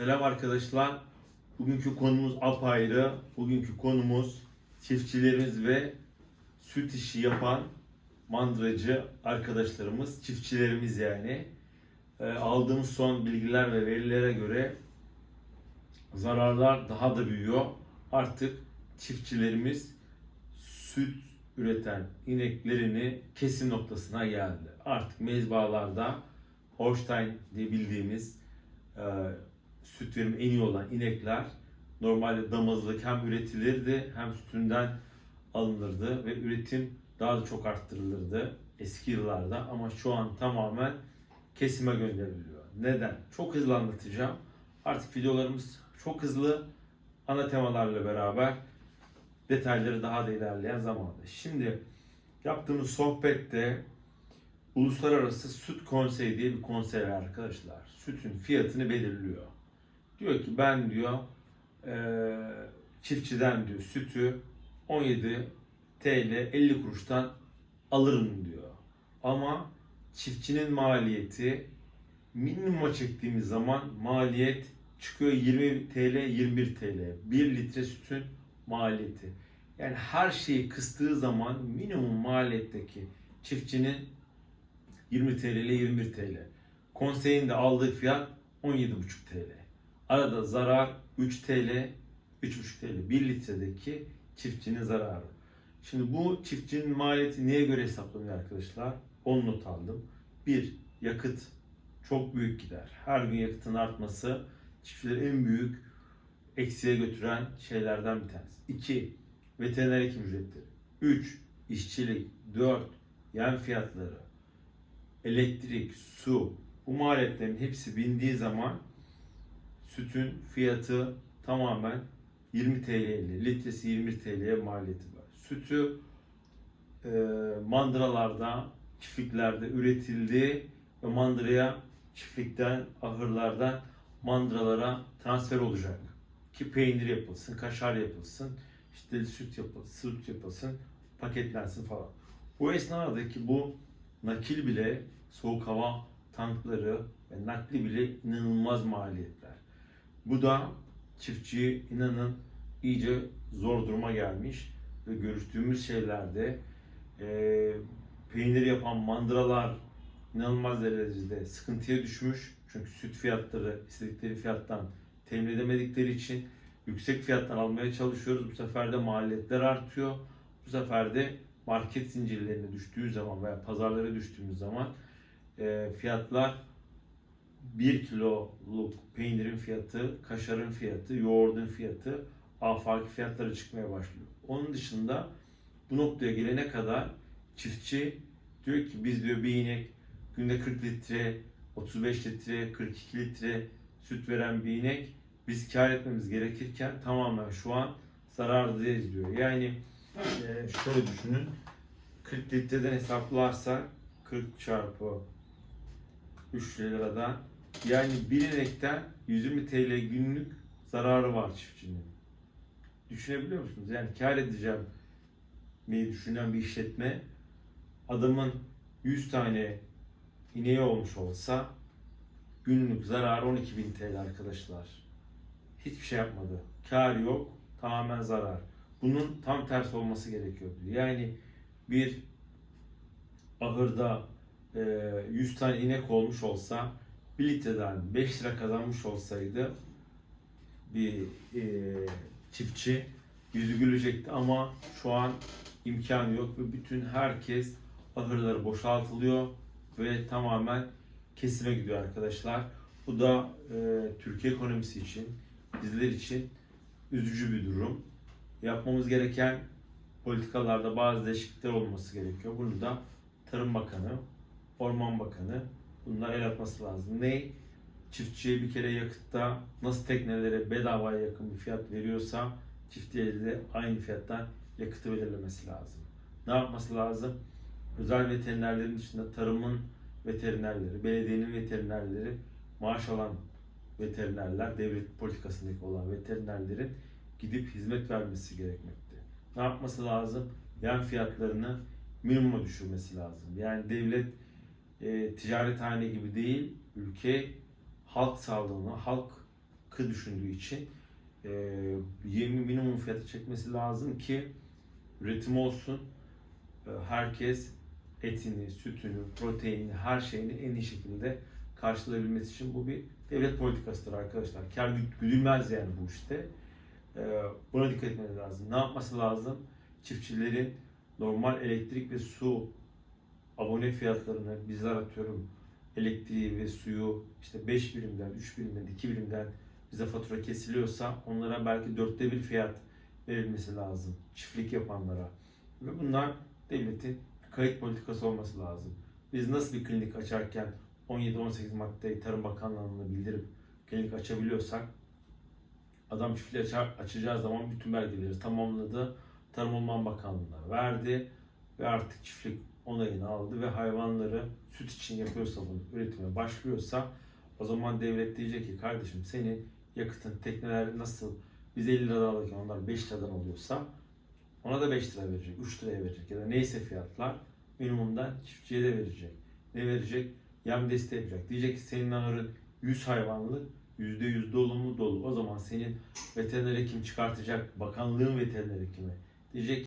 Selam arkadaşlar. Bugünkü konumuz apayrı. Bugünkü konumuz çiftçilerimiz ve süt işi yapan mandıracı arkadaşlarımız, çiftçilerimiz yani. Ee, aldığımız son bilgiler ve verilere göre zararlar daha da büyüyor. Artık çiftçilerimiz süt üreten ineklerini kesim noktasına geldi. Artık mezbalarda Holstein diye bildiğimiz e, süt verimi en iyi olan inekler normalde damızlık hem üretilirdi hem sütünden alınırdı ve üretim daha da çok arttırılırdı eski yıllarda ama şu an tamamen kesime gönderiliyor. Neden? Çok hızlı anlatacağım. Artık videolarımız çok hızlı ana temalarla beraber detayları daha da ilerleyen zamanda. Şimdi yaptığımız sohbette Uluslararası Süt Konseyi diye bir konsey var arkadaşlar. Sütün fiyatını belirliyor. Diyor ki ben diyor eee, çiftçiden diyor sütü 17 TL 50 kuruştan alırım diyor. Ama çiftçinin maliyeti minimuma çektiğimiz zaman maliyet çıkıyor 20 TL 21 TL. 1 litre sütün maliyeti. Yani her şeyi kıstığı zaman minimum maliyetteki çiftçinin 20 TL ile 21 TL. Konseyin de aldığı fiyat 17,5 TL. Arada zarar 3 TL, 3,5 TL. 1 litredeki çiftçinin zararı. Şimdi bu çiftçinin maliyeti neye göre hesaplanıyor arkadaşlar? 10 not aldım. 1. Yakıt çok büyük gider. Her gün yakıtın artması çiftçileri en büyük eksiye götüren şeylerden bir tanesi. 2. Veteriner hekim ücretleri. 3. işçilik. 4. Yem fiyatları elektrik, su bu maliyetlerin hepsi bindiği zaman sütün fiyatı tamamen 20 TL'li, litresi 20 TL'ye maliyeti var. Sütü e, mandıralarda, çiftliklerde üretildi ve mandıraya çiftlikten, ahırlardan mandıralara transfer olacak. Ki peynir yapılsın, kaşar yapılsın, işte süt yapılsın, süt yapılsın, paketlensin falan. Bu esnadaki bu nakil bile soğuk hava tankları ve nakli bile inanılmaz maliyetler. Bu da çiftçiyi inanın iyice zor duruma gelmiş ve görüştüğümüz şeylerde e, peynir yapan mandıralar inanılmaz derecede sıkıntıya düşmüş. Çünkü süt fiyatları istedikleri fiyattan temin edemedikleri için yüksek fiyattan almaya çalışıyoruz. Bu sefer de maliyetler artıyor. Bu sefer de market zincirlerine düştüğü zaman veya pazarlara düştüğümüz zaman e, fiyatlar 1 kiloluk peynirin fiyatı, kaşarın fiyatı, yoğurdun fiyatı afaki fiyatları çıkmaya başlıyor. Onun dışında bu noktaya gelene kadar çiftçi diyor ki biz diyor bir inek günde 40 litre, 35 litre, 42 litre süt veren bir inek biz kar etmemiz gerekirken tamamen şu an zarardayız diyor. Yani e, şöyle düşünün 40 litreden hesaplarsak 40 çarpı 3 liradan yani bir inekten 120 TL günlük zararı var çiftçinin. Düşünebiliyor musunuz? Yani kar edeceğim diye düşünen bir işletme adamın 100 tane ineği olmuş olsa günlük zararı 12.000 TL arkadaşlar. Hiçbir şey yapmadı. Kar yok, tamamen zarar. Bunun tam tersi olması gerekiyordu. Yani bir ahırda e, 100 tane inek olmuş olsa 1 litreden 5 lira kazanmış olsaydı bir e, çiftçi yüzü gülecekti ama şu an imkanı yok ve bütün herkes ahırları boşaltılıyor ve tamamen kesime gidiyor arkadaşlar. Bu da e, Türkiye ekonomisi için, bizler için üzücü bir durum. Yapmamız gereken politikalarda bazı değişiklikler olması gerekiyor. Bunu da Tarım Bakanı, Orman Bakanı bunlar el atması lazım. Ne? Çiftçiye bir kere yakıtta nasıl teknelere bedavaya yakın bir fiyat veriyorsa çiftçiye de aynı fiyattan yakıtı belirlemesi lazım. Ne yapması lazım? Özel veterinerlerin dışında tarımın veterinerleri, belediyenin veterinerleri, maaş alan veterinerler, devlet politikasındaki olan veterinerlerin gidip hizmet vermesi gerekmekte. Ne yapması lazım? Yem fiyatlarını minimuma düşürmesi lazım. Yani devlet e, ticarethane gibi değil, ülke halk sağlığına, halk sıkı düşündüğü için e, yemi minimum fiyata çekmesi lazım ki üretim olsun. E, herkes etini, sütünü, proteinini, her şeyini en iyi şekilde karşılayabilmesi için bu bir devlet politikasıdır arkadaşlar. Kar gü- güdülmez yani bu işte. E, buna dikkat etmesi lazım. Ne yapması lazım? Çiftçilerin normal elektrik ve su abone fiyatlarını bizler atıyorum elektriği ve suyu işte 5 birimden, 3 birimden, 2 birimden bize fatura kesiliyorsa onlara belki dörtte bir fiyat verilmesi lazım çiftlik yapanlara. Ve bunlar devletin kayıt politikası olması lazım. Biz nasıl bir klinik açarken 17-18 maddeyi Tarım Bakanlığı'na bildirip klinik açabiliyorsak adam çiftliği açar, açacağı zaman bütün belgeleri tamamladı. Tarım Orman Bakanlığı'na verdi ve artık çiftlik onayını aldı ve hayvanları süt için yapıyorsa bunu üretime başlıyorsa o zaman devlet diyecek ki kardeşim senin yakıtın tekneler nasıl biz 50 liradan alırken onlar 5 liradan alıyorsa ona da 5 lira verecek, 3 liraya verecek ya da neyse fiyatlar minimumdan çiftçiye de verecek. Ne verecek? Yem desteği yapacak. Diyecek ki senin ahırın 100 hayvanlı, %100 dolu mu dolu. O zaman senin veteriner hekim çıkartacak, bakanlığın veteriner hekimi. Diyecek